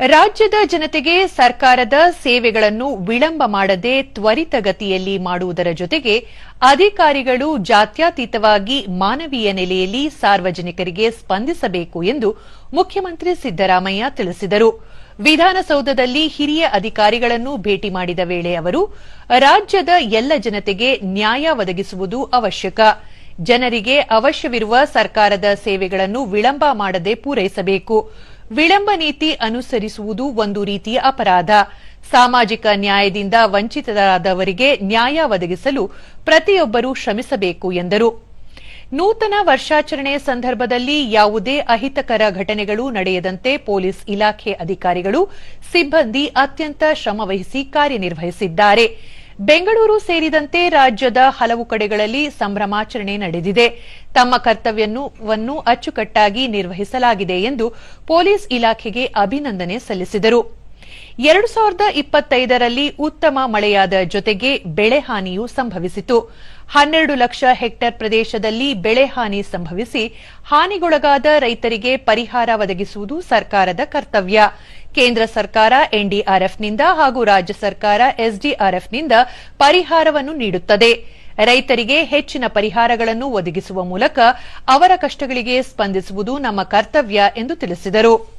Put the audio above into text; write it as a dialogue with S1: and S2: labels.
S1: ರಾಜ್ಯದ ಜನತೆಗೆ ಸರ್ಕಾರದ ಸೇವೆಗಳನ್ನು ವಿಳಂಬ ಮಾಡದೆ ತ್ವರಿತಗತಿಯಲ್ಲಿ ಮಾಡುವುದರ ಜೊತೆಗೆ ಅಧಿಕಾರಿಗಳು ಜಾತ್ಯತೀತವಾಗಿ ಮಾನವೀಯ ನೆಲೆಯಲ್ಲಿ ಸಾರ್ವಜನಿಕರಿಗೆ ಸ್ಪಂದಿಸಬೇಕು ಎಂದು ಮುಖ್ಯಮಂತ್ರಿ ಸಿದ್ದರಾಮಯ್ಯ ತಿಳಿಸಿದರು. ವಿಧಾನಸೌಧದಲ್ಲಿ ಹಿರಿಯ ಅಧಿಕಾರಿಗಳನ್ನು ಭೇಟಿ ಮಾಡಿದ ವೇಳೆ ಅವರು, ರಾಜ್ಯದ ಎಲ್ಲ ಜನತೆಗೆ ನ್ಯಾಯ ಒದಗಿಸುವುದು ಅವಶ್ಯಕ. ಜನರಿಗೆ ಅವಶ್ಯವಿರುವ ಸರ್ಕಾರದ ಸೇವೆಗಳನ್ನು ವಿಳಂಬ ಮಾಡದೆ ಪೂರೈಸಬೇಕು. ವಿಳಂಬ ನೀತಿ ಅನುಸರಿಸುವುದು ಒಂದು ರೀತಿಯ ಅಪರಾಧ. ಸಾಮಾಜಿಕ ನ್ಯಾಯದಿಂದ ವಂಚಿತರಾದವರಿಗೆ ನ್ಯಾಯ ಒದಗಿಸಲು ಪ್ರತಿಯೊಬ್ಬರೂ ಶ್ರಮಿಸಬೇಕು ಎಂದರು. ನೂತನ ವರ್ಷಾಚರಣೆ ಸಂದರ್ಭದಲ್ಲಿ ಯಾವುದೇ ಅಹಿತಕರ ಘಟನೆಗಳು ನಡೆಯದಂತೆ ಪೊಲೀಸ್ ಇಲಾಖೆ ಅಧಿಕಾರಿಗಳು ಸಿಬ್ಬಂದಿ ಅತ್ಯಂತ ಶ್ರಮವಹಿಸಿ ಕಾರ್ಯನಿರ್ವಹಿಸಿದ್ದಾರೆ. ಬೆಂಗಳೂರು ಸೇರಿದಂತೆ ರಾಜ್ಯದ ಹಲವು ಕಡೆಗಳಲ್ಲಿ ಸಂಭ್ರಮಾಚರಣೆ ನಡೆದಿದೆ. ತಮ್ಮ ಕರ್ತವ್ಯವನ್ನು ಅಚ್ಚುಕಟ್ಟಾಗಿ ನಿರ್ವಹಿಸಲಾಗಿದೆ ಎಂದು ಪೊಲೀಸ್ ಇಲಾಖೆಗೆ ಅಭಿನಂದನೆ ಸಲ್ಲಿಸಿದರು. ಎರಡು ಸಾವಿರದ ಇಪ್ಪತ್ತೈದರಲ್ಲಿ ಉತ್ತಮ ಮಳೆಯಾದ ಜೊತೆಗೆ ಬೆಳೆ ಹಾನಿಯೂ ಸಂಭವಿಸಿತು. ಹನ್ನೆರಡು ಲಕ್ಷ ಹೆಕ್ಟೇರ್ ಪ್ರದೇಶದಲ್ಲಿ ಬೆಳೆ ಹಾನಿ ಸಂಭವಿಸಿ ಹಾನಿಗೊಳಗಾದ ರೈತರಿಗೆ ಪರಿಹಾರ ಒದಗಿಸುವುದು ಸರ್ಕಾರದ ಕರ್ತವ್ಯ. ಕೇಂದ್ರ ಸರ್ಕಾರ ಎನ್ಡಿಆರ್ಎಫ್ನಿಂದ ಹಾಗೂ ರಾಜ್ಯ ಸರ್ಕಾರ ಎಸ್ಡಿಆರ್ಎಫ್ನಿಂದ ಪರಿಹಾರವನ್ನು ನೀಡುತ್ತದೆ. ರೈತರಿಗೆ ಹೆಚ್ಚಿನ ಪರಿಹಾರಗಳನ್ನು ಒದಗಿಸುವ ಮೂಲಕ ಅವರ ಕಷ್ಟಗಳಿಗೆ ಸ್ಪಂದಿಸುವುದು ನಮ್ಮ ಕರ್ತವ್ಯ ಎಂದು ತಿಳಿಸಿದರು.